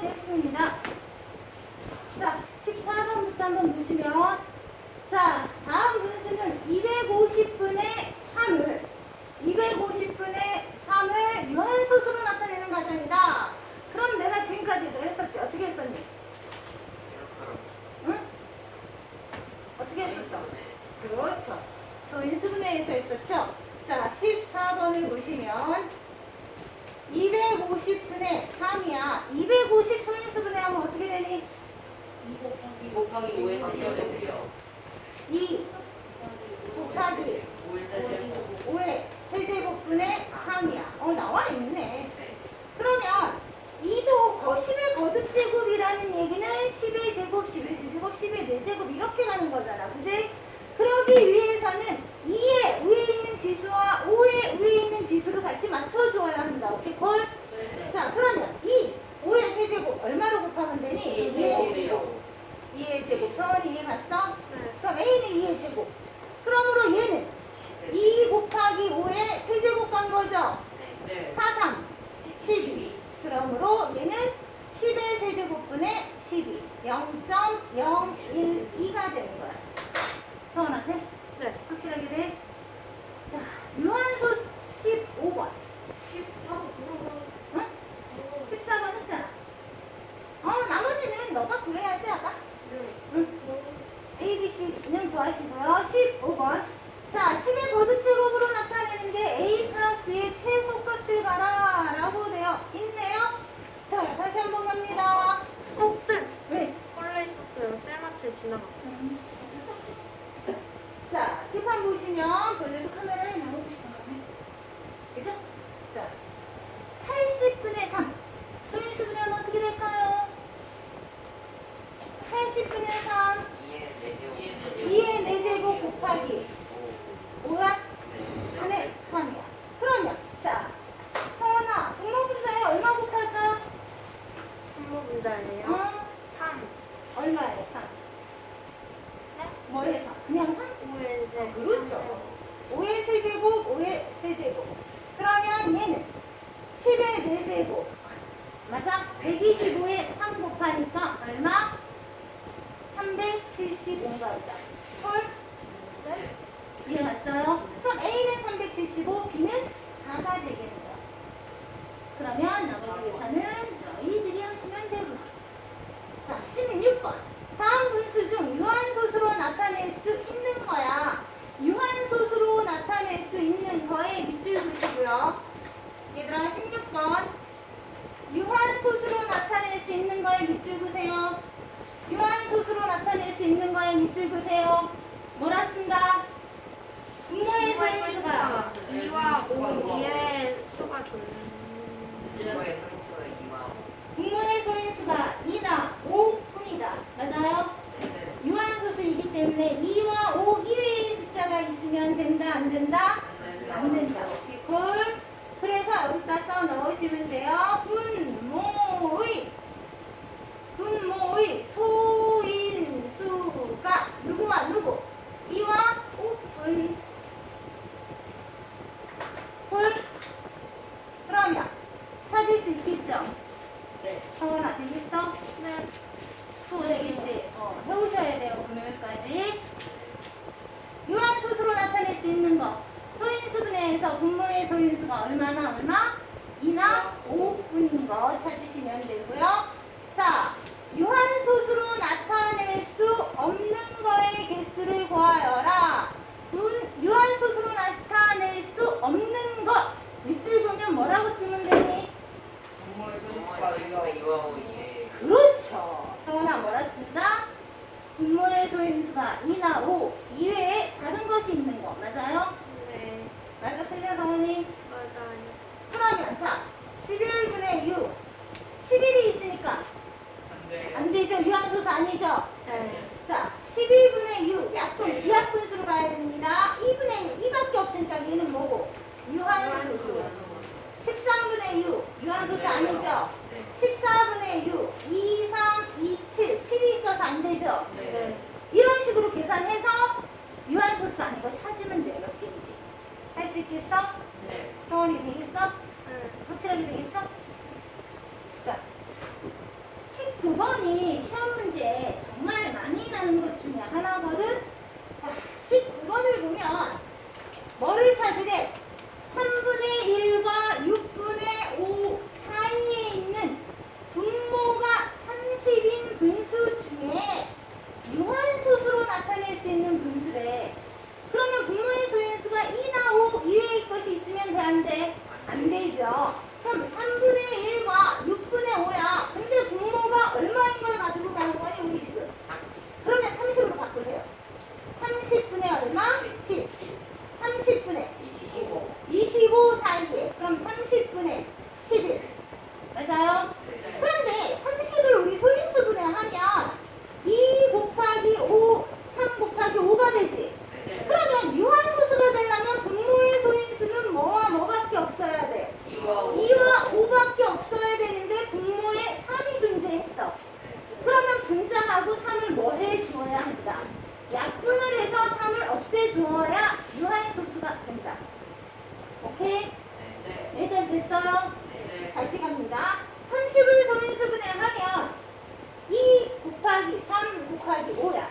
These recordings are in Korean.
됐습니다. 자, 14번부터 한번 보시면 자, 다음 분수는 250분의 3을 250분의 3을 유한소수로 나타내는 과정이다. 그럼 내가 지금까지도 했었지. 어떻게 했었니? 응? 어떻게 했었어? 그렇죠. 소인수분해에서 했었죠. 자, 14번을 보시면 250분의 3이야. 250 소인수분해 하면 어떻게 되니? 2 곱하기 5에서 2에서 2 곱하기 5의 세제곱분의 3이야. 어, 나와 있네. 그러면 2도 거 10의 거듭제곱이라는 얘기는 10의 제곱, 10의 제곱, 10의 4제곱 이렇게 가는 거잖아. 그지? 그러기 위해서는 2의 위에 있는 지수와 5의 위에 있는 지수를 같이 맞춰줘야 한다. 오케이? 걸? 자, 그러면 2, 5의 세제곱 얼마로 곱하면 되니? 2의 제곱. 2의 제곱. 서원이 이해 갔어? 그럼 A는 2의 제곱. 그러므로 얘는 2 곱하기 5의 세제곱 간 거죠? 4, 3, 12. 그러므로 얘는 10의 세제곱분의 12. 0.012가 되는 거야. 서원한테? 네. 확실하게 돼? 자, 유한소 15번. 응? 14번 했잖아. 어, 나머지는 너가 구해야지, 아까? 응. A, B, C는 구하시고요. 15번. 자, 10의 거듭제곱으로 나타내는데 A 플러스 B의 최소값을 가라 라고 되어 있네요. 자, 다시 한 번 갑니다. 어, 쌤. 왜? 원래 있었어요. 쌤한테 지나갔어요. 자, 칠판 보시면 본래도 카메라에 나오고 싶은 거네. 그죠? 자, 80분의 3. 소인수분의 하면 어떻게 될까요? 80분의 3. 2의 4제곱 곱하기 5야? 분의 3이야. 그러면, 자, 성원아, 분모분자에 얼마 곱할까? 분모 분자예요. 어? 3. 얼마에 3? 뭐 해서? 그냥 3? 5에 이제 그렇죠. 5의 세제곱, 5의 세제곱. 그러면 얘는 10의 4제곱. 맞아? 125에 3 곱하니까 얼마? 375인가 보다. 헐? 네? 이해갔어요? 그럼 A는 375, B는 4가 되겠는 거야. 그러면 나머지 계산은 너희들이 하시면 되고. 자, 16번. 다음 분수 중 유한소수로 나타낼 수 있는 거야. 유한소수로 나타낼 수 있는 거에 밑줄 그리고요. 얘들아, 16번. 유한소수로 나타낼 수 있는 거에 밑줄 그세요. 유한소수로 나타낼 수 있는 거에 밑줄 그세요. 뭐라 쓴다? 분모의 소인 수가 2와 5 위에 수가 좋는. 분모의 소인 수가 2다, 5뿐이다. 맞아요? 유한소수이기 때문에 2와 5 이외의 숫자가 있으면 된다, 안 된다? 안 된다. 콜. 그래서 여기다 써 넣으시면 돼요. 분모의, 분모의 소인수가 누구와 누구? 2와 5뿐. 콜. 그러면 찾을 수 있겠죠? 성원아, 되겠어? 네. 또 되겠지? 어, 해오셔야 돼요, 금요일까지. 유한소수로 나타낼 수 있는 거. 소인수분해에서 분모의 소인수가 얼마나 얼마? 2나 5분인 거 찾으시면 되고요. 자, 유한소수로 나타낼 수 없는 거의 개수를 구하여라. 분- 유한소수로 나타낼 수 없는 것. 밑줄 보면 뭐라고 쓰면 되니? 그렇죠. 성훈아 뭐라 쓴다? 분모의 소인수가 2나 5 이외에 다른 것이 있는 거 맞아요? 네. 맞아 틀려 성훈이? 맞아요. 그러면 자 11분의 6 11이 있으니까 안 되죠? 유한소수 아니죠? 네. 자 12분의 6 약분 기하분수로 가야 됩니다 2분의 1 2밖에 없으니까 얘는 뭐고? 유한소수 13분의 6 유한소수 아니죠? 됐어요? 다시 갑니다. 30을 소인수분해 하면 2 곱하기 3 곱하기 5야.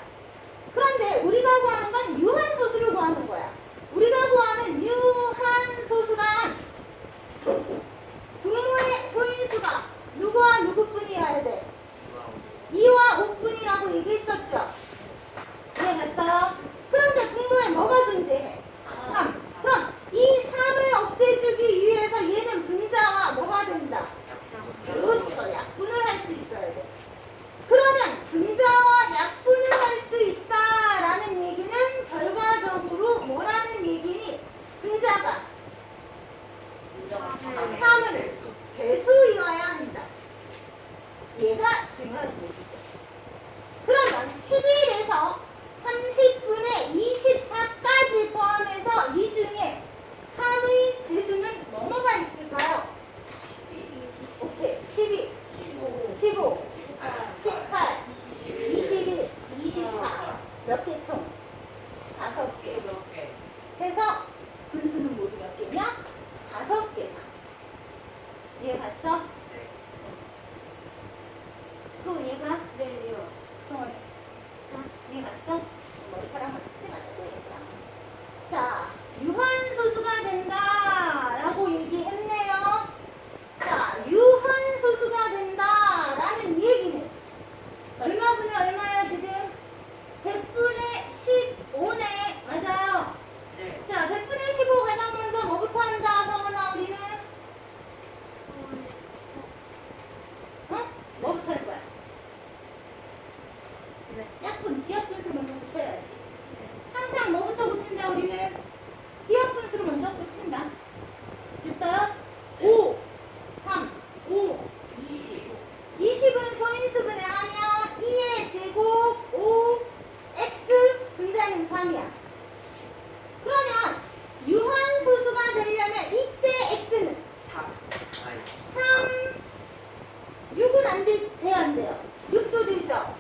그런데 우리가 구하는 건 유한소수를 구하는 거야. 우리가 구하는 유한소수란 부모의 소인수가 누구와 누구뿐이어야 돼? 2와 5뿐이라고 얘기했었죠? 이해갔어요? 그런데 분모에 뭐가 분자와 약분을 할 수 있다라는 얘기는 결과적으로 뭐라는 얘기니? 분자가 사는 배수이어야 합니다. 얘가 중요한 얘기죠. 그러면 11에서 돼야 안 돼요? 6도 되죠?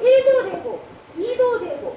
1도 되고 2도 되고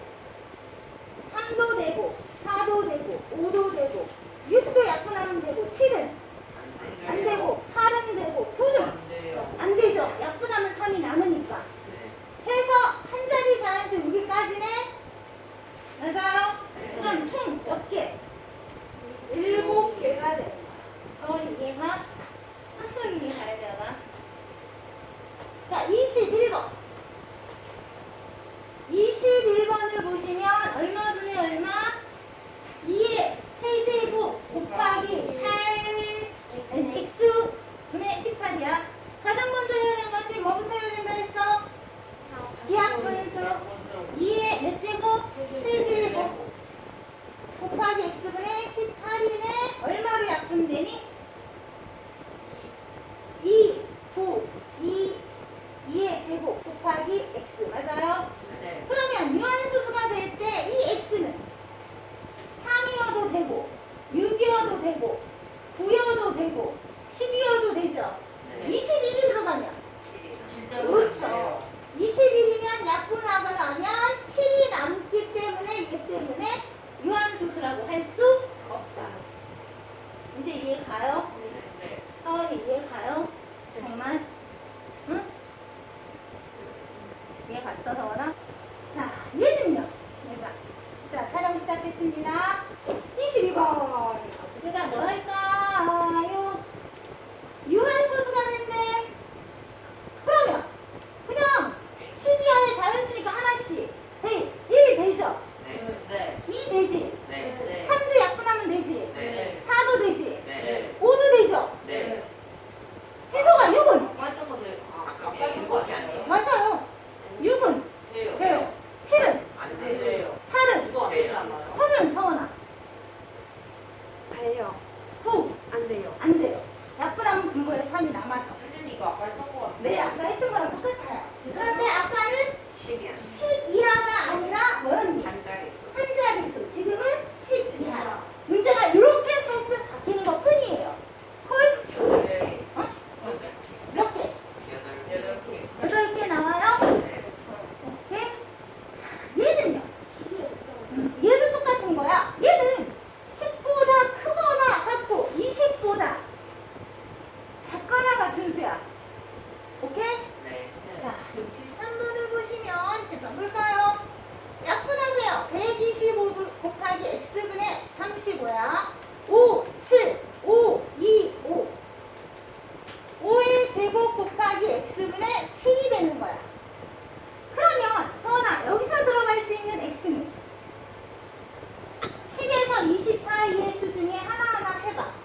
24의 수 중에 하나하나 해봐.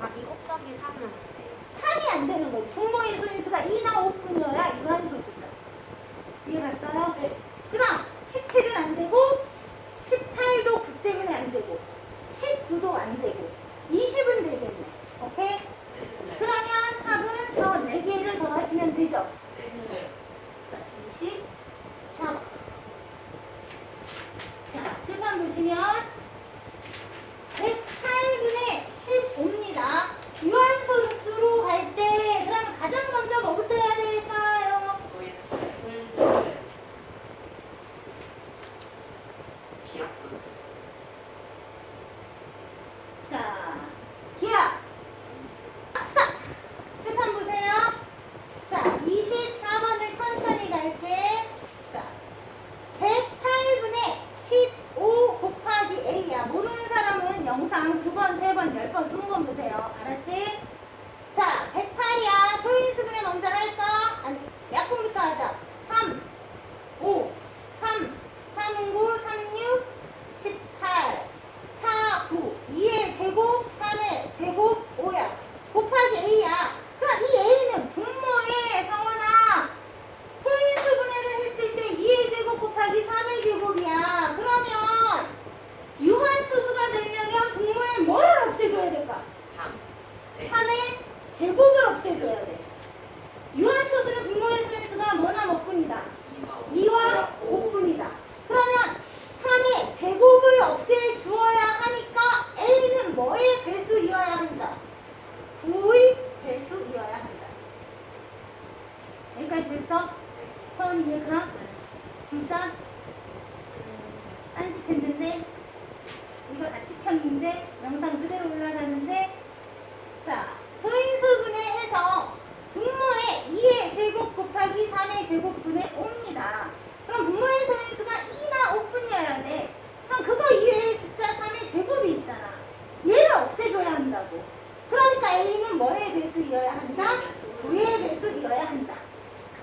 아, 2 곱하기 3은 안 돼요. 3이 안 되는 거예요. 분모의 소인수가 2나 5뿐이어야 이거 한 소수죠. 이해갔어요? 네. 그 다음 17은 안 되고 18도 9 때문에 안 되고 19도 안 되고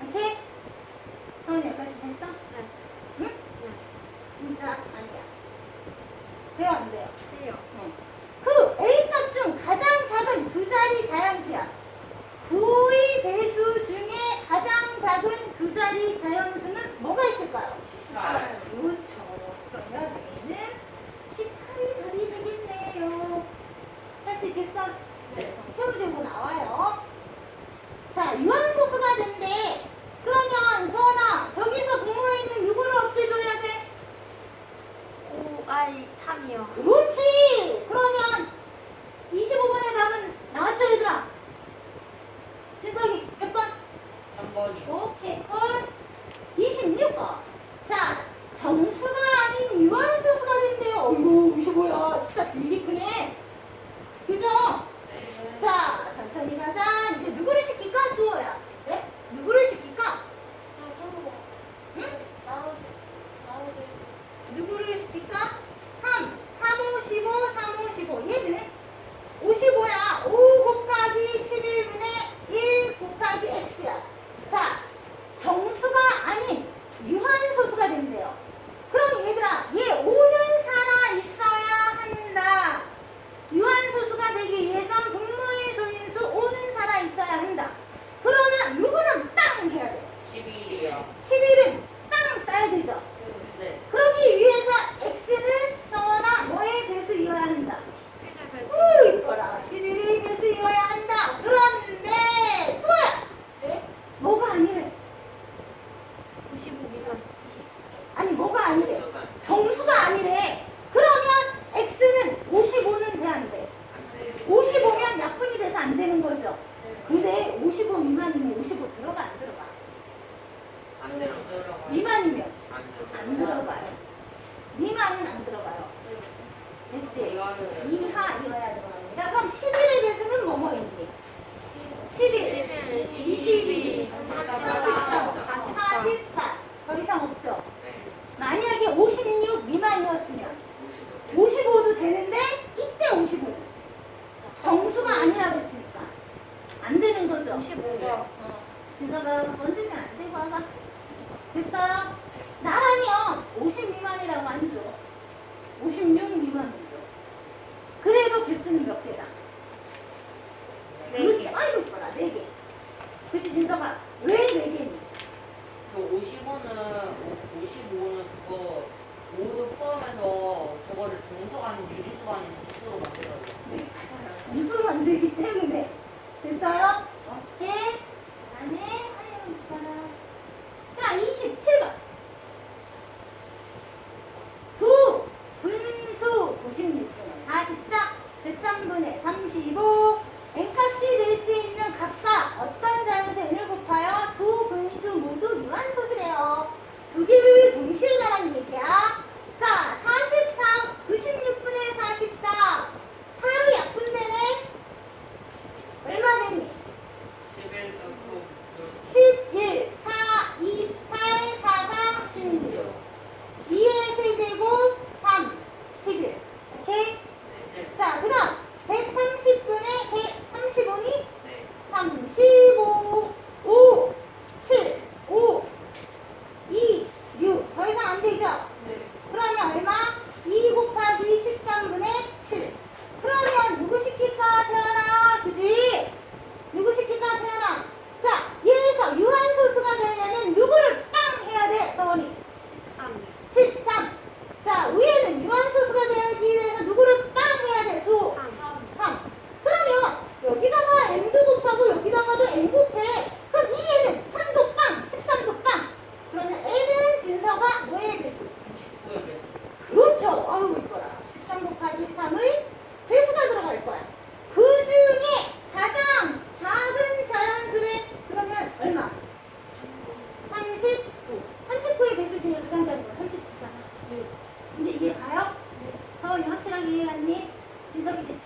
안돼? 서울이 여기까지 됐어? 네. 응? 네. 진짜 아니야. 돼요, 안 돼요? 돼요. 네. 그 A값 중 가장 작은 두 자리 자연수야. 9의 배수 중에 가장 작은 두 자리 자연수는 뭐가 있을까요? 아. 14. 56 미만이었으면 55도 되는데 이때 55 정수가 아니라 그랬으니까. 안 되는 거죠? 55도 어. 진서가 건들면 안 되고 하자 됐어요? 거 저거를 정수 아닌 미리수 아닌 정수로 만들어요. 네, 맞아요. 점수로 만들기 때문에. 됐어요? 오케이. 안에 자, 27번. 두, 분수 96분 44, 103분의 35.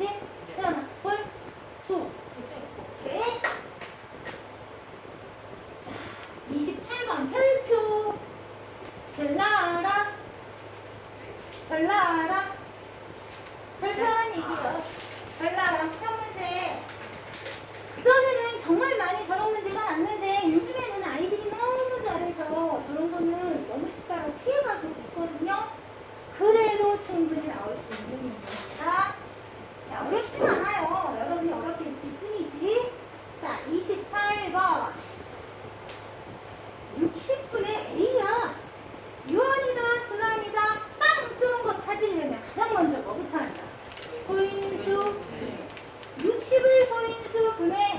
せ。Amen.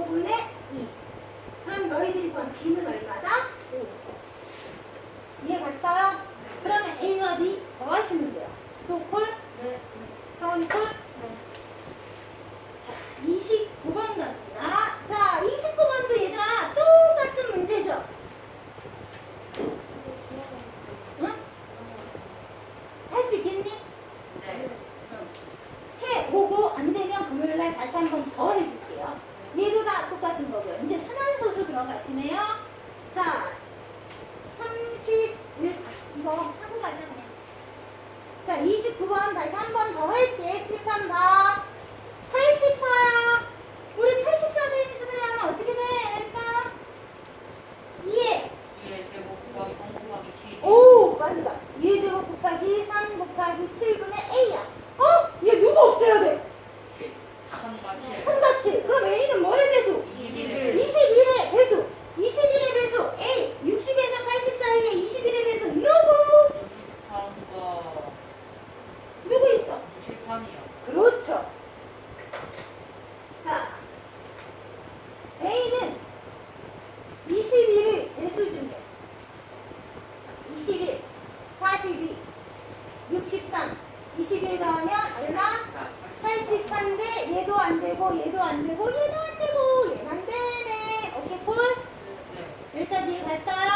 5분의 2. 그럼 너희들이 본 B는 얼마다? 5. 이해갔어요? 그러면 A와 B 뭐 하시면 돼요? 소콜, 네. 선콜, ಹೊಸ